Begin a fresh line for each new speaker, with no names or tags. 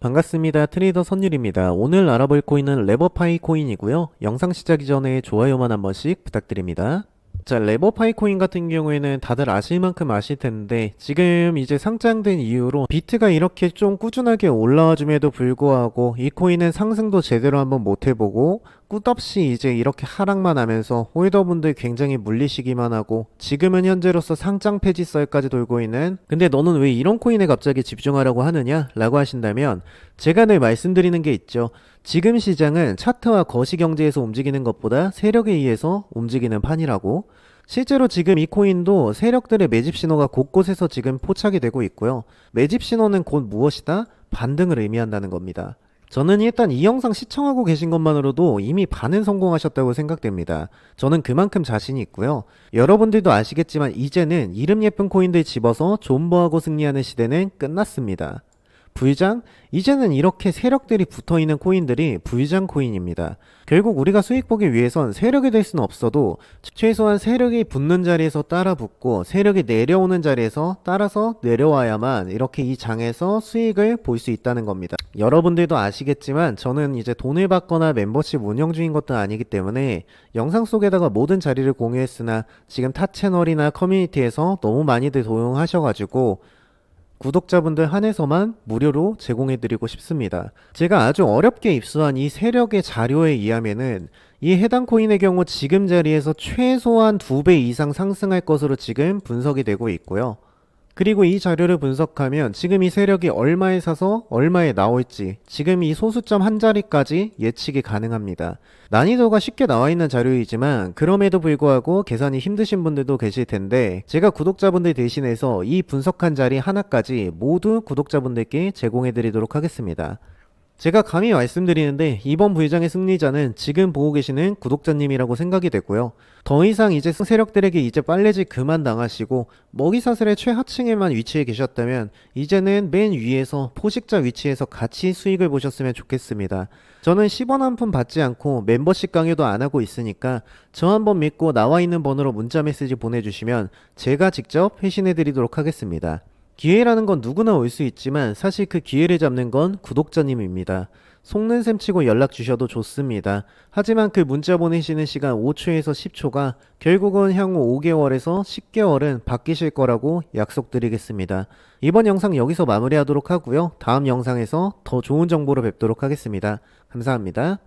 반갑습니다. 트레이더 선율입니다. 오늘 알아볼 코인은 레버파이 코인이고요. 영상 시작 이 전에 좋아요만 한 번씩 부탁드립니다. 자, 레버파이 코인 같은 경우에는 다들 아실 만큼 아실 텐데 지금 이제 상장된 이후로 비트가 이렇게 좀 꾸준하게 올라와 줌에도 불구하고 이 코인은 상승도 제대로 한번 못 해보고 끝없이 이제 이렇게 하락만 하면서 홀더분들 굉장히 물리시기만 하고 지금은 현재로서 상장 폐지설까지 돌고 있는 근데 너는 왜 이런 코인에 갑자기 집중하라고 하느냐? 라고 하신다면 제가 늘 말씀드리는 게 있죠. 지금 시장은 차트와 거시경제에서 움직이는 것보다 세력에 의해서 움직이는 판이라고 실제로 지금 이 코인도 세력들의 매집 신호가 곳곳에서 지금 포착이 되고 있고요. 매집 신호는 곧 무엇이다? 반등을 의미한다는 겁니다. 저는 일단 이 영상 시청하고 계신 것만으로도 이미 반은 성공하셨다고 생각됩니다. 저는 그만큼 자신이 있고요. 여러분들도 아시겠지만 이제는 이름 예쁜 코인들 집어서 존버하고 승리하는 시대는 끝났습니다. 불장? 이제는 이렇게 세력들이 붙어 있는 코인들이 불장 코인입니다. 결국 우리가 수익 보기 위해선 세력이 될 수는 없어도 최소한 세력이 붙는 자리에서 따라 붙고 세력이 내려오는 자리에서 따라서 내려와야만 이렇게 이 장에서 수익을 볼 수 있다는 겁니다. 여러분들도 아시겠지만 저는 이제 돈을 받거나 멤버십 운영 중인 것도 아니기 때문에 영상 속에다가 모든 자리를 공유했으나 지금 타 채널이나 커뮤니티에서 너무 많이들 도용하셔가지고 구독자분들 한해서만 무료로 제공해드리고 싶습니다. 제가 아주 어렵게 입수한 이 세력의 자료에 의하면은 이 해당 코인의 경우 지금 자리에서 최소한 두배 이상 상승할 것으로 지금 분석이 되고 있고요. 그리고 이 자료를 분석하면 지금 이 세력이 얼마에 사서 얼마에 나올지 지금 이 소수점 한 자리까지 예측이 가능합니다. 난이도가 쉽게 나와 있는 자료이지만 그럼에도 불구하고 계산이 힘드신 분들도 계실 텐데 제가 구독자분들 대신해서 이 분석한 자리 하나까지 모두 구독자분들께 제공해 드리도록 하겠습니다. 제가 감히 말씀드리는데 이번 부회장의 승리자는 지금 보고 계시는 구독자님이라고 생각이 되고요. 더 이상 이제 세력들에게 이제 빨래질 그만 당하시고 먹이사슬의 최하층에만 위치해 계셨다면 이제는 맨 위에서 포식자 위치에서 같이 수익을 보셨으면 좋겠습니다. 저는 10원 한 푼 받지 않고 멤버십 강요도 안 하고 있으니까 저 한번 믿고 나와 있는 번호로 문자 메시지 보내주시면 제가 직접 회신해 드리도록 하겠습니다. 기회라는 건 누구나 올 수 있지만 사실 그 기회를 잡는 건 구독자님입니다. 속는 셈 치고 연락 주셔도 좋습니다. 하지만 그 문자 보내시는 시간 5초에서 10초가 결국은 향후 5개월에서 10개월은 바뀌실 거라고 약속드리겠습니다. 이번 영상 여기서 마무리하도록 하고요. 다음 영상에서 더 좋은 정보로 뵙도록 하겠습니다. 감사합니다.